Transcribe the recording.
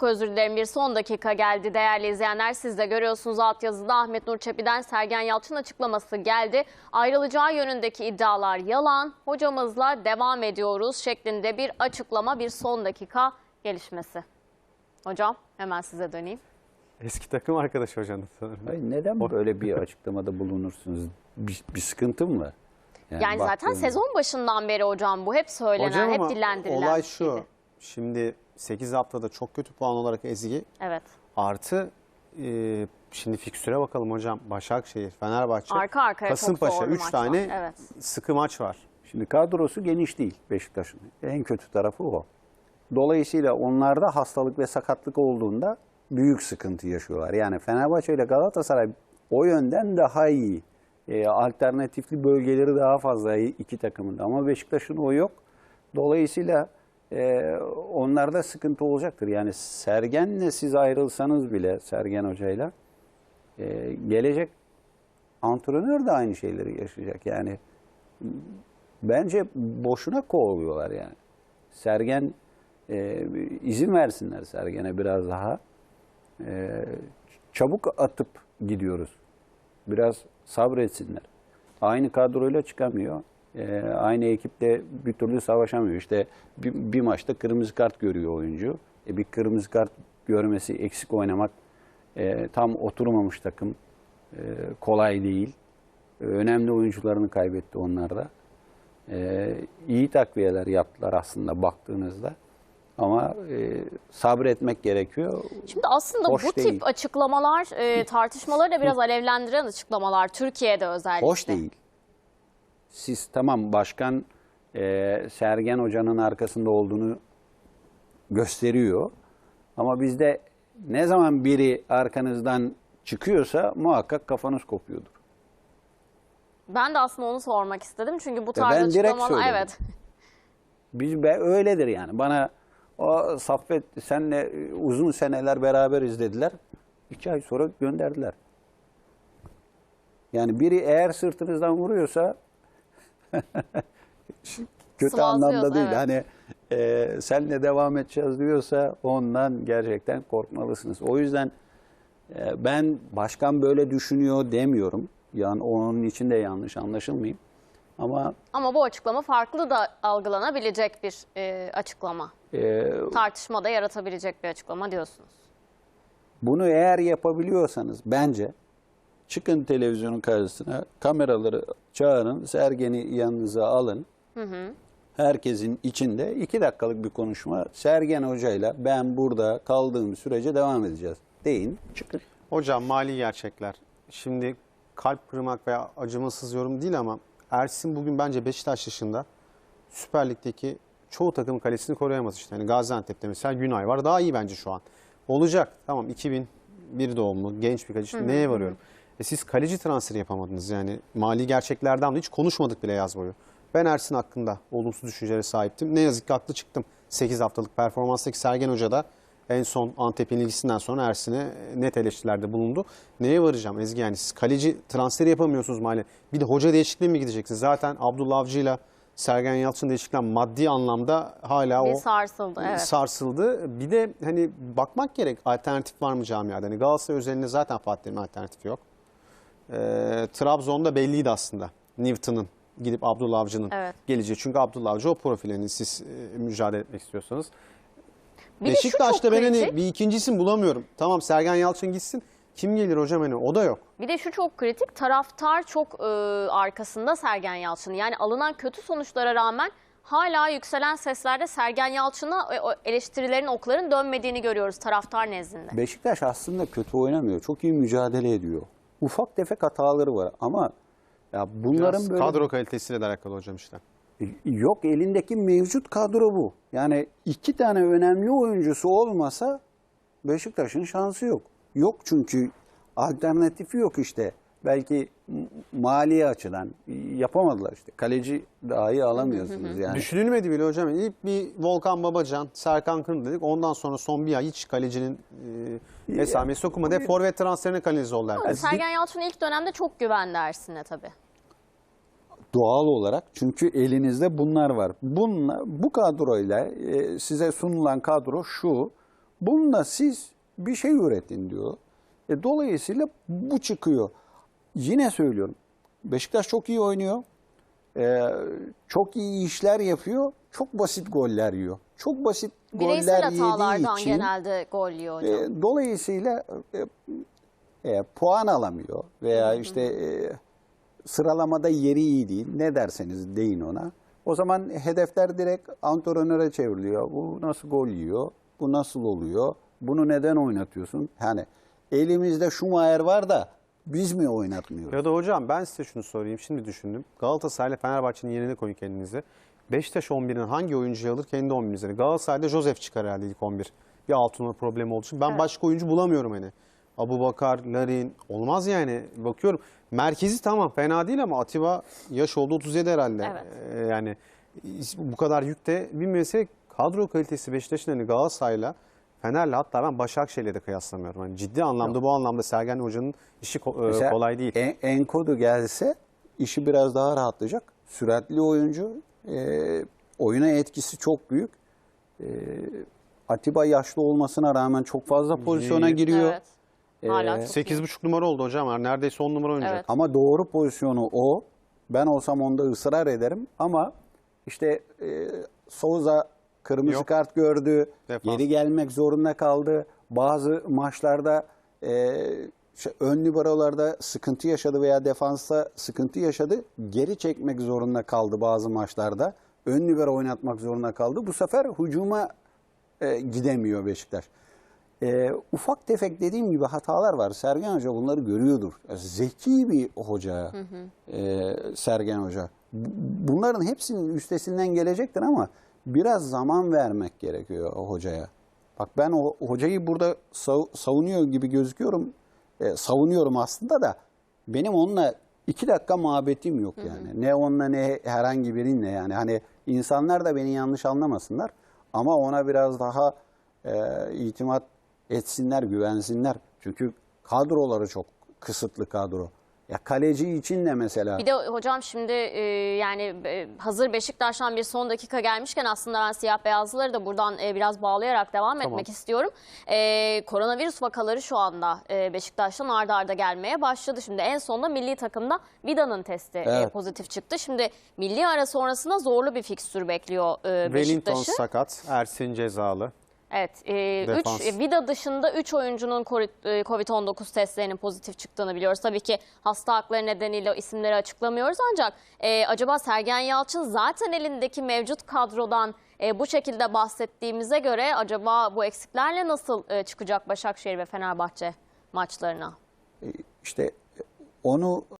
Çok özür dilerim bir son dakika geldi değerli izleyenler. Siz de görüyorsunuz altyazıda Ahmet Nur Çebi'den Sergen Yalçın açıklaması geldi. Ayrılacağı yönündeki iddialar yalan. Hocamızla devam ediyoruz şeklinde bir açıklama bir son dakika gelişmesi. Hocam hemen size döneyim. Eski takım arkadaşı hocanın sanırım. Hayır, neden böyle bir açıklamada bulunursunuz? Bir, bir sıkıntı mı var? Yani zaten baktığınızda- sezon başından beri hocam bu hep söylenen, Hocam hep ama dillendirilen olay şu. şeydi. Şimdi 8 haftada çok kötü puan olarak Ezgi Evet. artı e, şimdi fikstüre bakalım hocam. Başakşehir, Fenerbahçe, Arka arkaya çok Kasımpaşa zorlu 3 maç tane var, evet. sıkı maç var. Şimdi kadrosu geniş değil Beşiktaş'ın. En kötü tarafı o. Dolayısıyla onlarda hastalık ve sakatlık olduğunda büyük sıkıntı yaşıyorlar. Yani Fenerbahçe ile Galatasaray o yönden daha iyi. E, alternatifli bölgeleri daha fazla iki takımın. Ama Beşiktaş'ın o yok. Dolayısıyla e, onlarda sıkıntı olacaktır. Yani Sergen'le siz ayrılsanız bile Sergen Hoca'yla e, gelecek antrenör de aynı şeyleri yaşayacak. Yani bence boşuna kovalıyorlar yani. Sergen e, izin versinler Sergen'e biraz daha. E, çabuk atıp gidiyoruz. Biraz sabretsinler. Aynı kadroyla çıkamıyor. E, aynı ekiple bir türlü savaşamıyor. İşte bir, bir maçta kırmızı kart görüyor oyuncu. E, bir kırmızı kart görmesi, eksik oynamak e, tam oturmamış takım. E, kolay değil. E, önemli oyuncularını kaybetti onlar da. E, iyi takviyeler yaptılar aslında baktığınızda. Ama e, sabretmek gerekiyor. Şimdi aslında Hoş bu değil. tip açıklamalar e, tartışmaları da biraz alevlendiren açıklamalar Türkiye'de özellikle. Hoş değil. Siz tamam başkan e, Sergen Hoca'nın arkasında olduğunu gösteriyor. Ama bizde ne zaman biri arkanızdan çıkıyorsa muhakkak kafanız kopuyordur. Ben de aslında onu sormak istedim çünkü bu E tarz ben direkt açıklamalar evet. Biz be, öyledir yani. Bana o Saffet senle uzun seneler beraber izlediler. İki ay sonra gönderdiler. Yani biri eğer sırtınızdan vuruyorsa kötü anlamda değil. evet. Hani e, senle devam edeceğiz diyorsa ondan gerçekten korkmalısınız. O yüzden e, ben başkan böyle düşünüyor demiyorum. Yani onun için de yanlış anlaşılmayayım. Ama Ama bu açıklama farklı da algılanabilecek bir e, açıklama. e, Tartışma da yaratabilecek bir açıklama diyorsunuz. Bunu eğer yapabiliyorsanız bence çıkın televizyonun karşısına kameraları çağırın, Sergen'i yanınıza alın. Herkesin içinde iki dakikalık bir konuşma Sergen Hoca'yla ben burada kaldığım sürece devam edeceğiz deyin çıkın. Hocam mali gerçekler. Şimdi kalp kırmak veya acımasız yorum değil ama Ersin bugün bence Beşiktaş dışında Süper Lig'deki çoğu takım kalesini koruyamaz işte. Yani Gaziantep'te mesela Günay var. Daha iyi bence şu an. Olacak. Tamam 2001 doğumlu genç bir kaleci. Neye varıyorum? E siz kaleci transferi yapamadınız yani. Mali gerçeklerden de hiç konuşmadık bile yaz boyu. Ben Ersin hakkında olumsuz düşüncelere sahiptim. Ne yazık ki haklı çıktım. 8 haftalık performanstaki Sergen Hoca da en son Antep'in ilgisinden sonra Ersin'e net eleştirilerde bulundu. Neye varacağım Ezgi yani siz kaleci transferi yapamıyorsunuz mali. Bir de hoca değişikliği mi gideceksiniz? Zaten Abdullah Avcı ile Sergen Yalçın değişikliğinden maddi anlamda hala Bir o sarsıldı evet. sarsıldı. Bir de hani bakmak gerek alternatif var mı camiada? Hani Galatasaray özelinde zaten Fatih Terim'in alternatifi yok. Ee, Trabzon'da belliydi aslında. Newton'ın gidip Abdullah Avcı'nın Evet. geleceği. Çünkü Abdullah Avcı o profilini siz e, mücadele etmek istiyorsanız. Bir Beşiktaş'ta ben hani bir ikinci isim bulamıyorum. Tamam Sergen Yalçın gitsin. Kim gelir hocam hani o da yok. Bir de şu çok kritik taraftar çok e, arkasında Sergen Yalçın'ın. Yani alınan kötü sonuçlara rağmen hala yükselen seslerde Sergen Yalçın'a e, eleştirilerin okların dönmediğini görüyoruz taraftar nezdinde. Beşiktaş aslında kötü oynamıyor. Çok iyi mücadele ediyor. Ufak tefek hataları var ama ya bunların Biraz böyle kadro kalitesiyle de alakalı hocam işte. Yok elindeki mevcut kadro bu. Yani iki tane önemli oyuncusu olmasa Beşiktaş'ın şansı yok. Yok çünkü alternatifi yok işte. Belki mali açıdan yapamadılar işte. Kaleci dahi alamıyorsunuz yani. Düşünülmedi bile hocam. İlk bir Volkan Babacan, Serkan Kırım dedik. Ondan sonra son bir ay hiç kalecinin e, esamesi okunmadı. Hep forvet transferine kanalize oldu herkes. Sergen Yalçın ilk dönemde çok güvendi Ersin'e tabii. Doğal olarak çünkü elinizde bunlar var. Bunlar, bu kadroyla e, size sunulan kadro şu. Bununla siz bir şey üretin diyor. E, dolayısıyla bu çıkıyor. Yine söylüyorum. Beşiktaş çok iyi oynuyor. E, çok iyi işler yapıyor. Çok basit goller yiyor. Çok basit Bireysel goller yediği için genelde gol yiyor hocam. e, dolayısıyla e, e, puan alamıyor veya işte e, sıralamada yeri iyi değil. Ne derseniz deyin ona. O zaman hedefler direkt antrenöre çevriliyor. Bu nasıl gol yiyor? Bu nasıl oluyor? Bunu neden oynatıyorsun? Yani elimizde Schumacher var da biz mi oynatmıyoruz? Ya da hocam ben size şunu sorayım. Şimdi düşündüm. Galatasaray ile Fenerbahçe'nin yerine koyun kendinizi. Beşiktaş 11'in hangi oyuncuyu alır kendi 11'inizde? Galatasaray'da Josef çıkar herhalde ilk 11. Bir altı numara problemi olduğu için. Ben Evet. başka oyuncu bulamıyorum hani. Abu Bakar, Larin olmaz yani. Bakıyorum. Merkezi tamam fena değil ama Atiba yaş oldu 37 herhalde. Evet. Ee, yani bu kadar yükte bir mesele kadro kalitesi Beşiktaş'ın hani Galatasaray'la Fener'le hatta ben Başakşehir'le de kıyaslamıyorum. Hani ciddi anlamda bu anlamda Sergen Hoca'nın işi ko- e, Mesela kolay değil. En, Enkodu gelse işi biraz daha rahatlayacak. Süratli oyuncu. e, oyuna etkisi çok büyük. E, Atiba yaşlı olmasına rağmen çok fazla pozisyona giriyor. Evet. Hala çok iyi. 8,5 numara oldu hocam. Yani neredeyse 10 numara oynayacak. Evet. Ama doğru pozisyonu o. Ben olsam onda ısrar ederim ama işte e, Souza kırmızı Yok. kart gördü. Defans. Geri gelmek zorunda kaldı. Bazı maçlarda e, şey, ön liberalarda sıkıntı yaşadı veya defansta sıkıntı yaşadı. Geri çekmek zorunda kaldı bazı maçlarda. Ön libero oynatmak zorunda kaldı. Bu sefer hücuma e, gidemiyor Beşiktaş. E, ufak tefek dediğim gibi hatalar var. Sergen Hoca bunları görüyordur. Zeki bir hoca e, Sergen Hoca. Bu- Bunların hepsinin üstesinden gelecektir ama biraz zaman vermek gerekiyor o hocaya. Bak ben o hocayı burada sav- savunuyor gibi gözüküyorum. E, savunuyorum aslında da benim onunla iki dakika muhabbetim yok yani. Ne onunla ne herhangi birinle yani. Hani insanlar da beni yanlış anlamasınlar. Ama ona biraz daha e, itimat etsinler, güvensinler. Çünkü kadroları çok kısıtlı kadro. Ya kaleci için de mesela Bir de hocam şimdi e, yani e, hazır Beşiktaş'tan bir son dakika gelmişken aslında ben siyah beyazlıları da buradan e, biraz bağlayarak devam etmek istiyorum. E, koronavirüs vakaları şu anda e, Beşiktaş'tan arda arda gelmeye başladı. Şimdi en sonunda milli takımda Vida'nın testi e, Evet. pozitif çıktı. Şimdi milli ara sonrasında zorlu bir fikstür bekliyor e, Wellington Beşiktaş'ı. sakat, Ersin cezalı. Evet, e, üç, Defans. e, Vida dışında 3 oyuncunun kori- e, Covid-19 testlerinin pozitif çıktığını biliyoruz. Tabii ki hasta hakları nedeniyle o isimleri açıklamıyoruz ancak e, acaba Sergen Yalçın zaten elindeki mevcut kadrodan e, bu şekilde bahsettiğimize göre acaba bu eksiklerle nasıl e, çıkacak Başakşehir ve Fenerbahçe maçlarına? işte onu